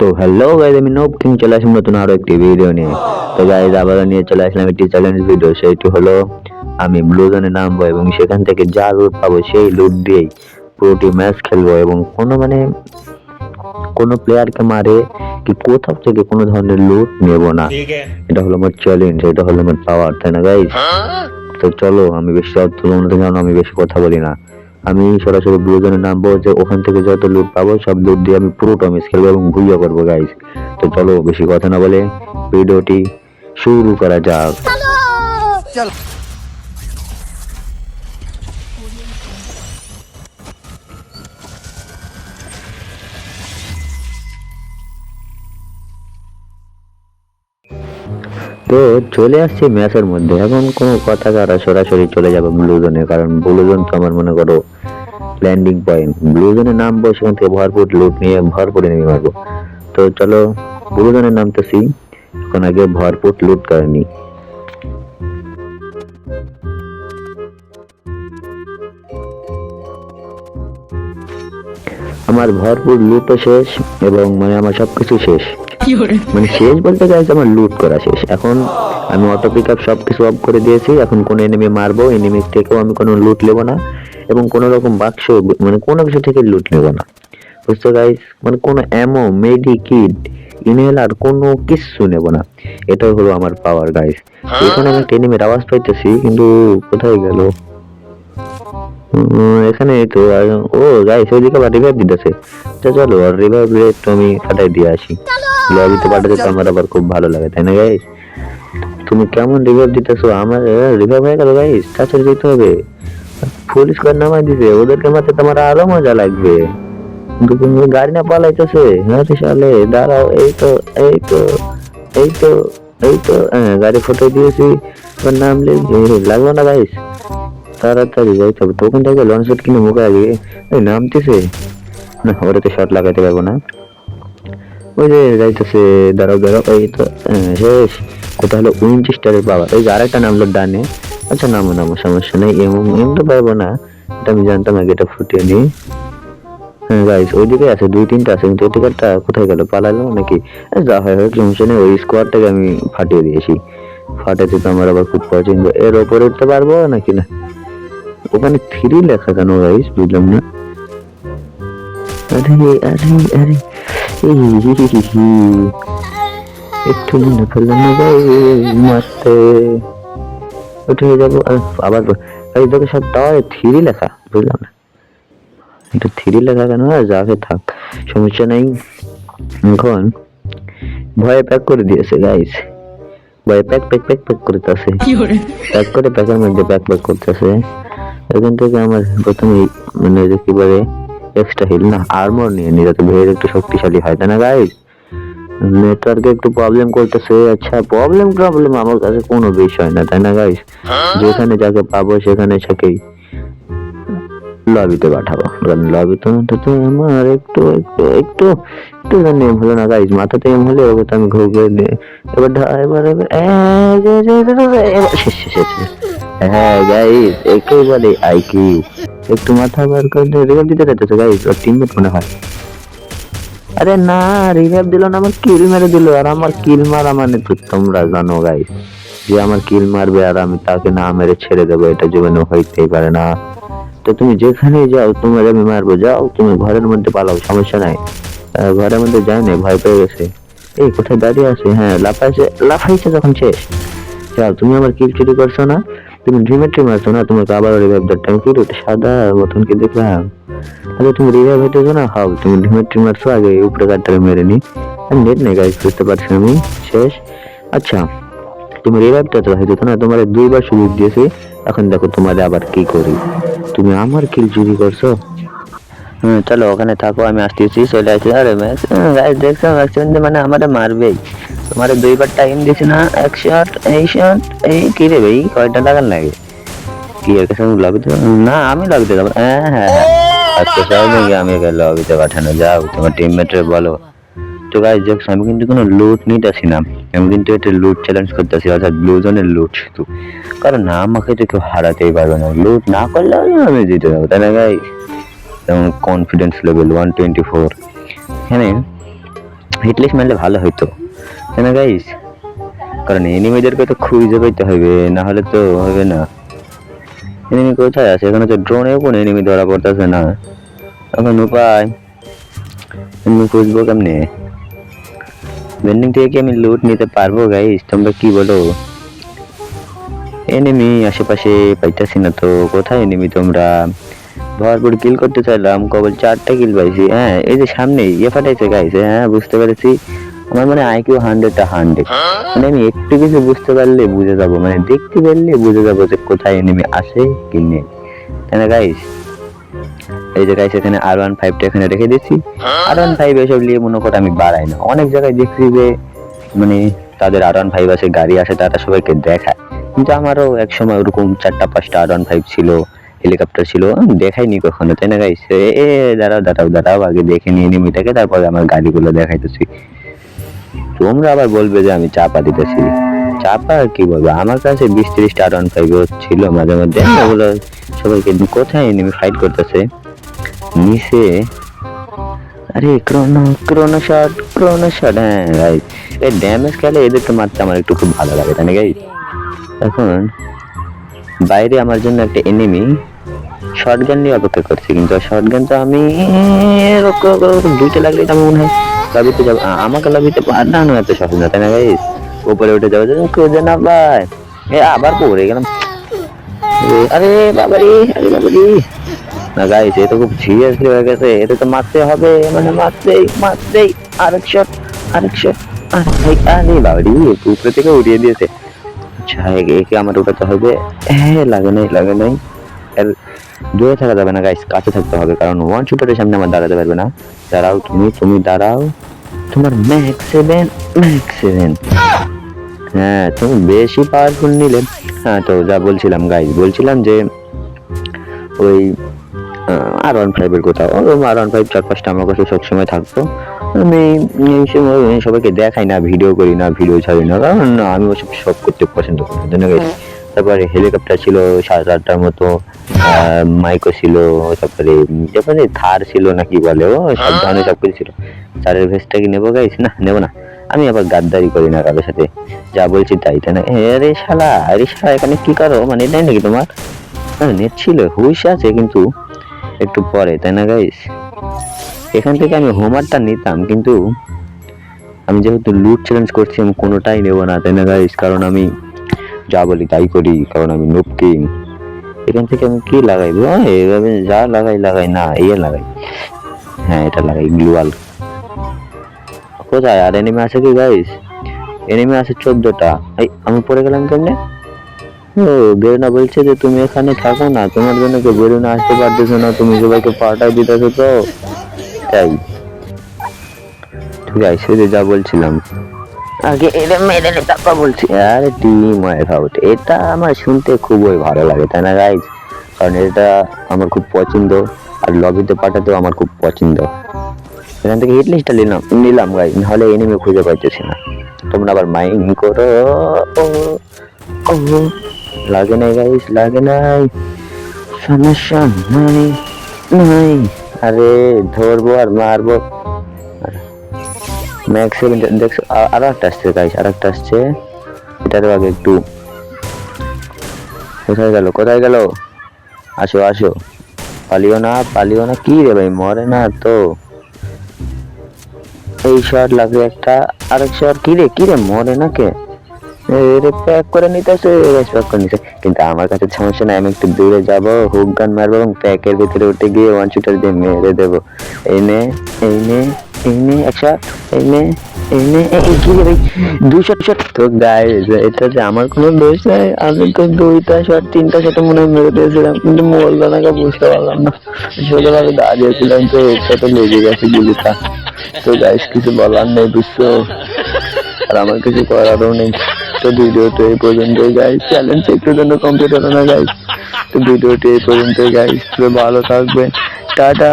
তো hello guys আমি নব কিং চলে আসলাম নতুন আরও একটি ভিডিও নিয়ে। তো গাইজ আবারও নিয়ে চলে আসলাম একটি চ্যালেঞ্জ ভিডিও সেটি হলো আমি ব্লু জোনে নামবো এবং সেখান থেকে যা লুট পাবো সেই লুট দিয়েই পুরোটি ম্যাচ খেলব এবং কোনো মানে কোনো প্লেয়ারকে মারে কি কোথাও থেকে কোনো ধরনের লুট নেব না। এটা হলো আমার চ্যালেঞ্জ এটা হলো আমার পাওয়ার তাই না গাইজ তো চলো আমি বেশি অর্থ আমি বেশি কথা বলি না। আমি সরাসরি ব্লু জোনে নামবো যে ওখান থেকে যত লুট পাবো সব লুট দিয়ে আমি পুরো টমিস খেলব এবং ভুইয়া করব গাইজ তো চলো বেশি কথা না বলে ভিডিওটি শুরু করা যাক। তো চলে আসছে ম্যাচের মধ্যে। এখন কোনো কথা কারা সরাসরি চলে যাব ব্লু জোনে কারণ ব্লু জোন তো আমার মনে করো ল্যান্ডিং পয়েন্ট ব্লু জোনে নামবো সেখান থেকে ভরপুর লুট নিয়ে ভরপুরে নেমে মারবো। তো চলো ব্লু জোনে নামতেছি। এখন আগে ভরপুর লুট করে নি আমার ভরপুর লুটও শেষ এবং মানে আমার সবকিছু শেষ। মানে শেষ বলতে গেছে আমার লুট করা শেষ। এখন আমি অটো পিক আপ সব কিছু অফ করে দিয়েছি। এখন কোন এনিমি মারবো এনিমি থেকেও আমি কোনো লুট নেব না। এবং কোনো রকম বাক্স মানে কোনো কিছু থেকে লুট নেব না। বুঝছ গাইস মানে কোনো অ্যামো মেডি কিট ইনহেলার কোনো কিছু নেব না। এটাই হলো আমার পাওয়ার গাইস এখানে আমি একটা এনিমির আওয়াজ পাইতেছি কিন্তু কোথায় গেল? এখানে তো ও গাইস ওইদিকে আবার রিভাইভ দিতেছে। তো চলো আর রিভাইভ রেট আমি ফাটাই দিয়ে আসি। লবিতে পাঠাতে তো আমার আবার খুব ভালো লাগে তাই না গাইস তুমি কেমন রিভাইভ দিতেছো? আমার রিভাইভ হয়ে গেল গাইস তাড়াতাড়ি যেতে হবে। ফুল স্কোয়ার নামাই দিছে ওদেরকে মারতে তোমার আরও মজা লাগবে। কিন্তু গাড়ি না পালাইতেছে? হ্যাঁ সালে দাঁড়াও এই তো এই তো এই তো এই তো হ্যাঁ গাড়ি ফটো দিয়েছি নামলে এ, লাগল না গাইস তাড়াতাড়ি যাইতে হবে তখন থেকে লঞ্চ শট কিনে মুখে আগে। এই নামতেছে? না ওটাতে শট লাগাইতে পারব না। ওই যে যাইতেছে দাঁড়াও দাঁড়াও এই তো হ্যাঁ, শেষ। কোথাও হলো উইনচেস্টারের পাওয়ার এই যে আরেকটা নামলো ডানে আচ্ছা নামো নামো সমস্যা নেই। এম এম তো পারব না। এটা আমি জানতাম আগে এটা ফুটিয়ে নিই হ্যাঁ গাইস ওইদিকে আছে দুই তিনটা আছে কিন্তু এদিকেরটা কোথায় গেল? পালালো নাকি? যা হয় হোক সমস্যা নেই। ওই স্কোয়াডটাকে আমি ফাটিয়ে দিয়েছি। ফাটাতে তো আমার আবার খুব পছন্দ। এর ওপরে উঠতে পারব নাকি না? ওখানে থ্রি লেখা কেন গাইস? বুঝলাম না। আরে আরে আরে এই। একটু মনে ফেললাম না ভাই মারতে। উঠে যাব আবার এই তোকে সব টাওয়ারে থ্রি লেখা বুঝলাম না। এটা থ্রি লেখা কেন? আর যাকে থাক সমস্যা নেই। এখন ভয়ে প্যাক করে দিয়েছে গাইস। ভয়ে প্যাক প্যাক প্যাক প্যাক করতেছে প্যাক করে? প্যাকের মধ্যে প্যাক প্যাক করতেছে। এখান থেকে আমার প্রথমে মানে যে কি বলে এক্সট্রা হিল না আর্মর নিয়ে নি যাতে ভেয়ের একটু শক্তিশালী হয় তাই না গাইস নেটওয়ার্কে একটু প্রবলেম করতেছে আচ্ছা প্রবলেম প্রবলেম আমার কাছে কোনো বিষয় না তাই না গাইস যেখানে যাকে পাবো সেখানে সেকেই লবিতে পাঠাবো কারণ লবিতে অন্তত আমার একটু একটু একটু একটু জানি হলো না গাইজ মাথাতে এম হলে ওকে তো আমি ঘুরে এবার এবার শেষ শেষ শেষ হ্যাঁ গাইজ একেবারে আইকিউ একটু মাথা বার করে দিতে গাইজ ওর মনে হয়। আরে না দিল না, আমার কিল মেরে দিল, আর আমার কিল মারা মানে তো তোমরা জানো গাইজ যে আমার কিল মারবে আর আমি তাকে না মেরে ছেড়ে দেবো, এটা জীবনে হইতেই পারে না। তো তুমি যেখানে যাও, তোমার আমি মারবো, যাও, তুমি ঘরের মধ্যে পালাও, সমস্যা নাই। ঘরের মধ্যে যায় না ভয় পেয়ে গেছে। এই, কোথায় দাঁড়িয়ে আছে? হ্যাঁ লাফাইছে লাফাইছে যখন শেষ। যাও, তুমি আমার কিল চুরি করছ না? তুমি ড্রিমের ট্রিম আসছো না? তোমাকে আবার রিভাইভ দেওয়ার টাইম কি সাদা মতন কি দেখলাম। আরে তুমি রিভাইভ হইতেছো না? হাও তুমি ড্রিমের ট্রিম আসছো আগে উপরে কাটটাকে মেরে নি। আমি নেট নেই গাইজ বুঝতে পারছি আমি? শেষ। আচ্ছা তুমি রিভাইভটা তো হয়ে যেত না? তোমার দুইবার সুযোগ দিয়েছি। এখন দেখো তোমার আবার কি করি। তুমি আমার কিল চুরি করছ? হুম, চলো ওখানে থাকো, আমি আসতেছি, চলে আসি। আরে ম্যাচ গাইস দেখছ ম্যাক্সিমাম মানে আমারে মারবেই। তোমার দুইবার টাইম দিছি না, এক শট এই শট এই, কি রে ভাই, কয়টা লাগান লাগে? কি এর কাছে লবিতে না, আমি লবিতে যাব হ্যাঁ হ্যাঁ হ্যাঁ। আজকে সবাই নাকি আমি একে লবিতে পাঠানো, যাও, তোমার টিমমেটরে বলো। তো গাইস দেখছ, আমি কিন্তু কোনো লুট নিতেছি না। আমি কিন্তু এটা লুট চ্যালেঞ্জ করতেছি, অর্থাৎ ব্লু জোনের লুট শুধু। কারণ না, আমাকে তো কেউ হারাতেই পারবে না। লুট না করলে আমি জিতে যাব, তাই না গাইস যেমন confidence level one twenty four এখানে হিটলিস্ট মারলে ভালো হইতো তাই গাইস কারণ এনিমিদেরকে তো খুঁজে পেতে হবে, না হলে তো হবে না। এনিমি কোথায় আছে? এখানে তো ড্রোনেও কোনো এনিমি ধরা পড়তেছে না। এখন উপায়? এমনি খুঁজবো কেমনে? বেন্ডিং থেকে কি আমি লুট নিতে পারব গাইস তোমরা কি বলো? এনিমি আশেপাশে পাইতাছি না তো। কোথায় এনিমি তোমরা? ভরপুর কিল করতে চাইলাম, কেবল চারটা কিল পাইছি হ্যাঁ এই যে সামনে ইয়ে ফাটাইছে গাইছে হ্যাঁ বুঝতে পেরেছি। আমার মানে আইকিউ হান্ড্রেডটা হান্ড্রেড মানে আমি একটু কিছু বুঝতে পারলে বুঝে যাব মানে দেখতে পারলে বুঝে যাব যে কোথায় এনিমি আসে কি নেই। তাই না গাইস এই যে গাইস এখানে আর ওয়ান ফাইভটা এখানে রেখে দিচ্ছি আর ওয়ান ফাইভ এসব নিয়ে মনে করো আমি বাড়াই না। অনেক জায়গায় দেখছি যে মানে তাদের আর ওয়ান ফাইভ আছে, গাড়ি আছে তারা সবাইকে দেখায়। কিন্তু আমারও এক সময় ওরকম চারটা পাঁচটা আর ওয়ান ফাইভ ছিল। হেলিকপ্টার ছিল। দেখাইনি কখনো তাই না গাইস এ দাঁড়াও দাঁড়াও দাঁড়াও আগে দেখে নিয়ে নিমিটাকে তারপরে আমার গাড়িগুলো দেখাইতেছি। তোমরা আবার বলবে যে আমি চাপা দিতেছি। চাপা আর কি বলব? আমার কাছে বিশ ত্রিশটা আর ওয়ান ফাইভ ছিল মাঝে মধ্যে। ওগুলো সবাইকে কোথায় এনিমি ফাইট করতেছে? নিচে। আরে chrono chrono shot chrono shot হ্যাঁ গাইস এই ড্যামেজ খেলে এদেরকে মারতে আমার একটু খুব ভালো লাগে তাই না গাইস এখন বাইরে আমার জন্য একটা এনিমি শর্ট গান নিয়ে অপেক্ষা করছি, কিন্তু শর্ট গান তো আমি দুইটা লাগলে আমি মনে হয় লবিতে যাব। আমাকে লবিতে পাঠানো এত সহজ না, তাই না গাইস উপরে উঠে যাব খুঁজে না ভাই। এ, আবার পড়ে গেলাম। আরে বাবারি আরে বাবারি না গাইস এ তো খুব সিরিয়াসলি হয়ে গেছে এটা তো মারতে হবে মানে মারতেই মারতেই আরেক শট আরেক শট আরে বাবারি উপরে থেকে উড়িয়ে দিয়েছে। আচ্ছা একে আমার উঠাতে হবে। হ্যাঁ লাগে নাই লাগে নাই। এর দূরে থাকা যাবে না গাইস কাছে থাকতে হবে, কারণ ওয়ান শুটারের সামনে আমার দাঁড়াতে পারবে না। দাঁড়াও তুমি তুমি দাঁড়াও। তোমার ম্যাক্স সেভেন ম্যাক্স সেভেন হ্যাঁ তুমি বেশি পাওয়ারফুল নিলে। হ্যাঁ তো যা বলছিলাম গাইস বলছিলাম যে ওই আর ওয়ান ফাইভের কোথাও আর ওয়ান ফাইভ চার পাঁচটা আমার কাছে সবসময় থাকতো। আমি এই সময় সবাইকে দেখাই না ভিডিও করি না ভিডিও ছাড়ি না কারণ আমি ওসব সব করতে পছন্দ করি না, জানো তারপরে হেলিকপ্টার ছিল সাত আটটার মতো মাইকো ছিল তারপরে তারপরে থার ছিল না কি বলে ও সব ধরনের সব কিছু ছিল। চারের ভেস্টটা কি নেব গাইস না নেব না। আমি আবার গাদ্দারি করি না কারোর সাথে। যা বলছি তাই তাই না? এ রে শালা আরে শালা এখানে কি করো? মানে এটাই নাকি তোমার? হ্যাঁ নেট ছিল হুইস আছে কিন্তু একটু পরে তাই না গাইস এখান থেকে আমি হোমারটা নিতাম কিন্তু আমি যেহেতু লুট চ্যালেঞ্জ করছি আমি কোনোটাই নেব না তাই না গাইস কারণ আমি যা বলি তাই করি কারণ আমি নুপ কিং এখান থেকে আমি কি লাগাইবো আহ, এইভাবে যা লাগাই লাগাই না ইয়ে লাগাই। হ্যাঁ এটা লাগাই গ্লুয়াল কোথায়? আর এনিমি আছে কি গাইস এনিমি আছে চোদ্দটা। এই আমি পড়ে গেলাম কেমনে? ও বেরোনা বলছে যে তুমি এখানে থাকো না তোমার জন্য কেউ বেরোনা আসতে পারতেছো না তুমি সবাইকে পাঠাই দিতেছো তো। তাই। ঠিক আছে যা বলছিলাম। আগে এটা মেরে নে তারপর বলছি। আরে টিম ওয়াইফ আউট এটা আমার শুনতে খুবই ভালো লাগে তাই না গাইজ কারণ এটা আমার খুব পছন্দ আর লবিতে পাঠাতেও আমার খুব পছন্দ। এখান থেকে হিট লিস্টটা নিলাম নিলাম গাইজ নাহলে এনিমি খুঁজে পাইতেছি না। তোমরা আবার মাইং করো। ও ও লাগে নাই গাইজ লাগে নাই। সমস্যা নাই নাই। আরে ধরবো আর মারবো। ম্যাক্স দেখছ আরও একটা আসছে গাইস আর একটা আসছে। এটারও আগে একটু। কোথায় গেল কোথায় গেল? আসো আসো। পালিও না পালিও না, কি রে ভাই, মরে না তো। এই শট লাগে একটা, আরেক শট কি রে কি রে, মরে না কে? প্যাক করে নিতেছে গাইস প্যাক করে নিতেছে কিন্তু আমার কাছে সমস্যা নাই, আমি একটু দূরে যাব, হুক গান মারবো এবং প্যাকের ভিতরে উঠে গিয়ে ওয়ান শুটার দিয়ে মেরে দেবো। এই নে এই নে এই নে একটা এই নে এই নে, এই কি রে? ভাই দুশো শট তো গাইস এটা যে আমার কোনো দোষ নাই, আমি তো দুইটা শট তিনটা শট মনে হয় মেরে দিয়েছিলাম, কিন্তু মরলো না বুঝতে পারলাম না। ছোটভাবে দাঁড়িয়েছিলাম, তো সাথে লেগে গেছে গুলিটা। তো গাইস কিছু বলার নেই, বুঝছ? আর আমার কিছু করারও নেই। তো ভিডিওটা এই পর্যন্তই গাইস চ্যালেঞ্জ একটু জন্য কমপ্লিট হলো না গাইস তো ভিডিওটি এই পর্যন্তই গাইস ভালো থাকবেন। টাটা!